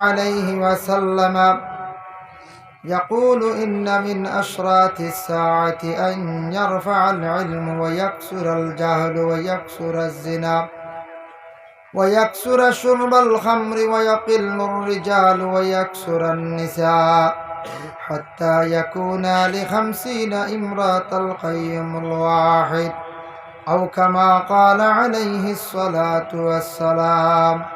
عليه وسلم. يقول إن من أشراط الساعة أن يرفع العلم ويكسر الجهل ويكسر الزنا ويكسر شرب الخمر ويقل الرجال ويكسر النساء حتى يكون لخمسين امرأة القيم الواحد أو كما قال عليه الصلاة والسلام.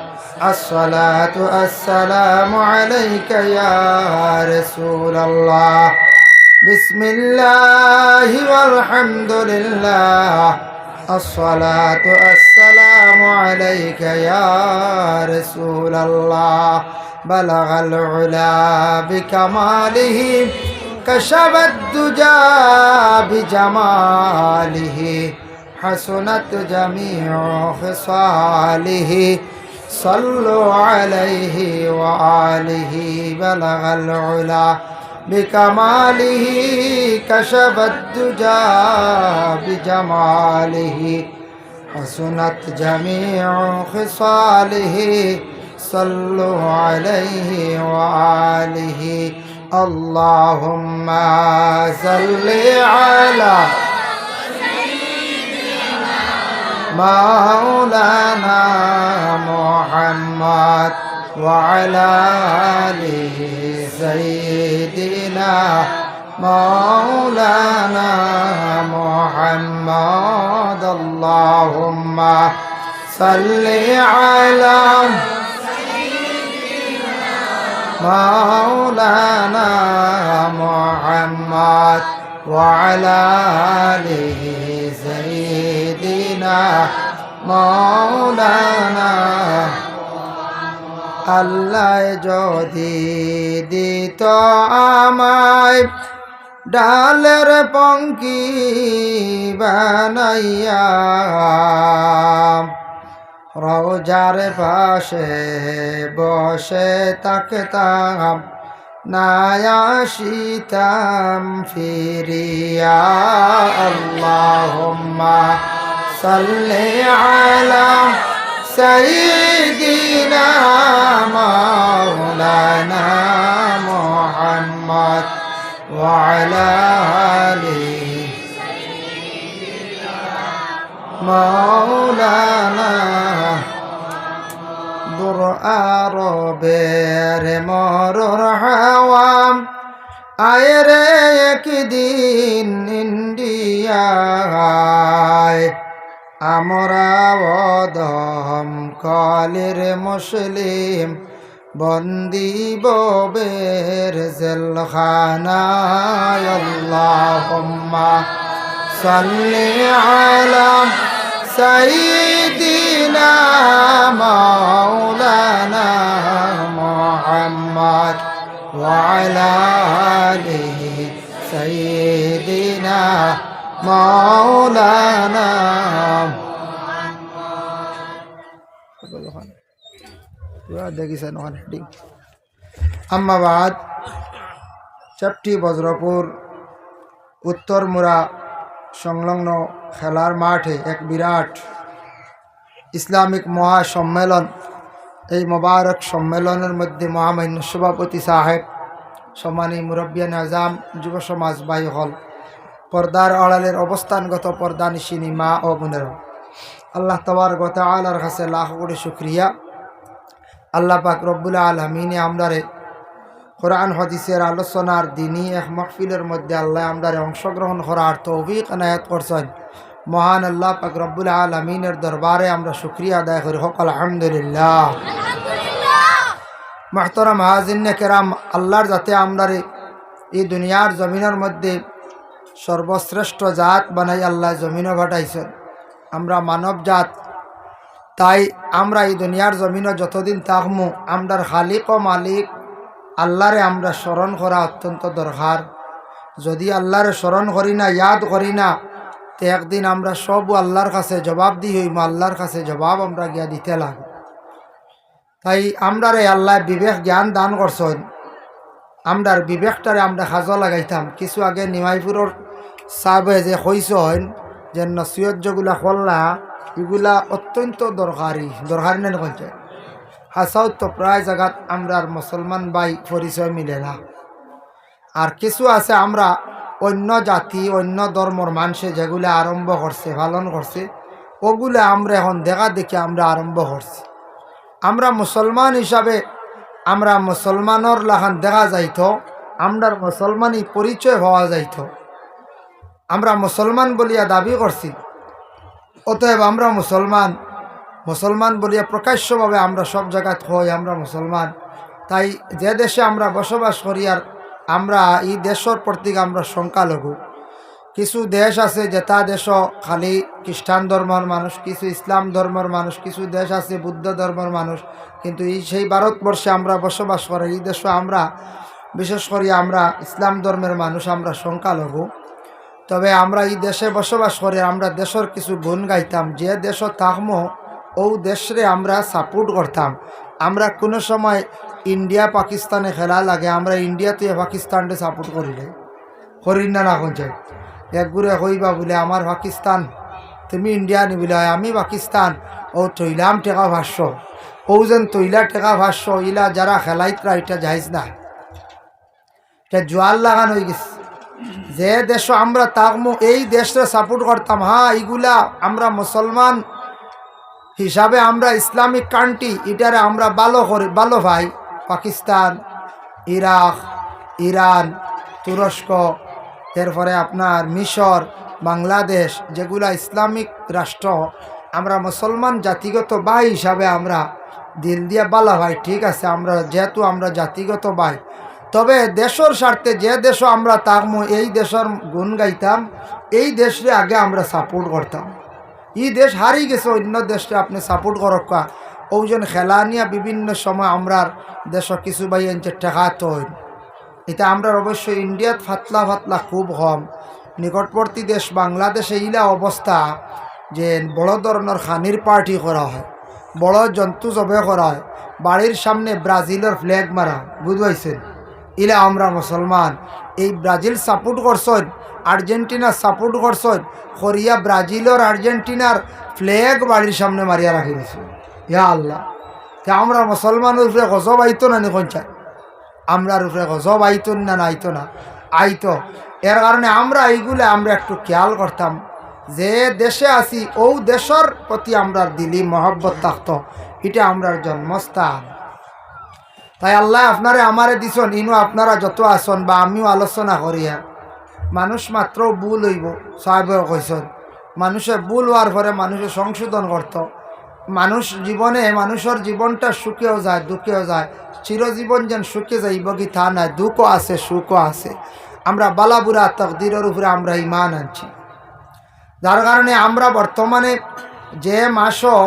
الصلاة والسلام عليك يا رسول الله. بسم الله والحمد لله. الصلاة والسلام عليك يا رسول الله. بلغ العلا بكماله كشف الدجى بجماله حسنت جميع خصاله. صلوا عليه وآله بلغ العلا بكماله كشف الدجى بجماله حسنت جميع خصاله صلوا عليه وآله اللهم صل على مولانا محمد وعلى آله سيدنا مولانا محمد. اللهم صل على مولانا محمد وعلى آله سيدنا আল্লাহ যদি দিত আমায় ডালের পঙ্কি বানাইয়া, রোজার পাশে বসে তাকে তাম নায়া নায়াসিতাম ফিরিয়া। আল্লাহ সাল্লি আলা সাইয়্যিদিনা মাওলানা মুহাম্মদ وعلى آله مولانا দূর আরবের মরর হাওয়াম আয় রে একদিন ইন্ডিয়ায় আমরা অধম কালের মুসলিম বন্দি ববের জেলখানায় আল্লাহুম্মা সাল্লি আলা সাইয়্যিদিনা মাওলানা মুহাম্মদ ওয়া দেখিছেন ওখানে হেডিং আম্মাবাদ চাপটি বজ্রপুর উত্তর মুরা সংলগ্ন খেলার মাঠে এক বিরাট ইসলামিক মহাসম্মেলন এই মোবারক সম্মেলনের মধ্যে মহামান্য সভাপতি সাহেব সমানী মুরব্বিয়ান আজাম যুব সমাজ বাই হল, পর্দার আড়ালের অবস্থানগত পর্দা নিশিনী মা ও বোনের। আল্লাহ তবার গত আলার কাছে লাখ করে শুক্রিয়া। আল্লাহ পাক রব্বুল আলমিনে আমরারে কোরআন হদিসের আলোচনার দিনই এক মহফিলের মধ্যে আল্লাহ আমরারে অংশগ্রহণ করার তৌফিক আনায়াত করছেন। মহান আল্লাহ পাক রব্বুল আলমিনের দরবারে আমরা শুক্রিয়া আদায় করি। হক আলহামদুলিল্লাহ। মাহতরম হাজিনে কেরাম আল্লাহর যাতে আমরারে এই দুনিয়ার জমিনের মধ্যে সর্বশ্রেষ্ঠ জাত বানাই আল্লাহ জমিনও ঘটাইছেন। আমরা মানব জাত তাই আমরা এই দুনিয়ার জমিনে যতদিন থাকমু, আমরার খালিক ও মালিক, আল্লাহরে আমরা স্মরণ করা অত্যন্ত দরকার। যদি আল্লাহরে স্মরণ করি না, ইয়াদ করি না, তো একদিন আমরা সব আল্লাহর কাছে জবাব দিই হইম, আল্লাহর কাছে জবাব আমরা গিয়া দিতে লাগব। তাই আমরারে আল্লাহ বিবেক জ্ঞান দান করছেন। আমরার বিবেকটারে আমরা সাজা লাগাইতাম। কিছু আগে নিমাইপুরের সাবে যে কইসন যে নসিহত যেগুলা করলা এগুলা অত্যন্ত দরকারি দরকারি নেন কইছে হাসাও তো প্রায় জায়গাত আমরার মুসলমান ভাই পরিচয় মিলে না। আর কিছু আছে আমরা অন্য জাতি, অন্য ধর্মর মানুষে যেগুলো আরম্ভ করছে পালন করছে ওগুলো আমরা এখন দেখা দেখি আমরা আরম্ভ করছি আমরা মুসলমান হিসাবে আমরা মুসলমানর লাখান দেখা যাইত আমরা মুসলমানই পরিচয় হওয়া যাইত। আমরা মুসলমান বলিয়া দাবি করছি অতএব আমরা মুসলমান মুসলমান বলিয়া প্রকাশ্যভাবে আমরা সব জায়গাত হই, আমরা মুসলমান। তাই যে দেশে আমরা বসবাস করি আর আমরা এই দেশের প্রতি আমরা সংখ্যালঘু। কিছু দেশ আছে যেটা দেশ খালি খ্রিস্টান ধর্মের মানুষ, কিছু ইসলাম ধর্মের মানুষ, কিছু দেশ আছে বুদ্ধ ধর্মের মানুষ। কিন্তু এই সেই ভারতবর্ষে আমরা বসবাস করি, এই দেশে আমরা, বিশেষ করে আমরা ইসলাম ধর্মের মানুষ, আমরা সংখ্যালঘু। তবে আমরা এই দেশে বসবাস করে আমরা দেশের কিছু গুণ গাইতাম। যে দেশ থাকমো ও দেশরে আমরা সাপোর্ট করতাম। আমরা কোনো সময় ইন্ডিয়া, পাকিস্তানে খেলা লাগে, আমরা ইন্ডিয়াতে পাকিস্তানকে সাপোর্ট করিলে করি না না একগুড়ে কইবা বলে, আমার পাকিস্তান, তুমি ইন্ডিয়া নিবিলে আমি পাকিস্তান ও তৈলাম টেকা ভাষ্য ও যেন তৈলা টেকা ভাষ্য ইলা যারা খেলাইতরা এটা যাইজ না। এটা জোয়ার লাগান হয়ে গেছে। যে দেশ আমরা তাকমু, এই দেশে সাপোর্ট করতাম। হ্যাঁ এইগুলা আমরা মুসলমান হিসাবে আমরা ইসলামিক কান্ট্রি এটারে আমরা ভালো করি, ভালো ভাই। পাকিস্তান, ইরাক, ইরান, তুরস্ক, এরপরে আপনার মিশর, বাংলাদেশ, যেগুলা ইসলামিক রাষ্ট্র, আমরা মুসলমান জাতিগত ভাই হিসাবে আমরা দিল দিয়ে বালা ভাই। ঠিক আছে, আমরা যেহেতু আমরা জাতিগত ভাই তবে দেশের স্বার্থে যে দেশ আমরা তাকমু, এই দেশের গুণ গাইতাম, এই দেশে আগে আমরা সাপোর্ট করতাম। এই দেশ হারিয়ে গেছে, অন্য দেশে আপনি সাপোর্ট করক কা। ওজন খেলা নিয়ে বিভিন্ন সময় আমরার দেশ কিছু ভাই এনছে ঠেকাত এটা আমরা অবশ্যই ইন্ডিয়াত ফাতলা ফাতলা খুব কম। নিকটবর্তী দেশ বাংলাদেশে ইলা অবস্থা যে বড় ধরনের খানির পার্টি করা হয়, বড় জন্তু জবে করা হয়, বাড়ির সামনে ব্রাজিলের ফ্ল্যাগ মারা বুঝবাইছেন ইলা আমরা মুসলমান। এই ব্রাজিল সাপোর্ট করছেন, আর্জেন্টিনা সাপোর্ট করছেন, কোরিয়া, ব্রাজিলের আর্জেন্টিনার ফ্ল্যাগ বাড়ির সামনে মারিয়া রাখি গেছে ইয়া আল্লাহ। তা আমরা মুসলমানের উপরে গজব আইতো না নিখন চাই আমরার উপরে গজব আইতো না না আইতো না। আইতো। এর কারণে আমরা এইগুলো আমরা একটু খেয়াল করতাম যে দেশে আছি ও দেশের প্রতি আমরা দিলি মহব্বত থাকত। এটা আমরার জন্মস্থান। তাই আল্লাহ আপনারে আমারে দিছন, ইনু আপনারা যত আসন বা আমিও আলোচনা করি আর মানুষ মাত্র ভুল হইব সাহেব কইসন মানুষে ভুল হওয়ার পরে মানুষে সংশোধন করত। মানুষ জীবনে, মানুষের জীবনটা সুখেও যায়, দুঃখেও যায়। চিরজীবন যেন সুখে যাইব কি তা নাই, দুঃখও আছে, সুখও আছে। আমরা বালাবুরা তকদিরের উপরে আমরা ইমান আনছি। যার কারণে আমরা বর্তমানে যে মাসও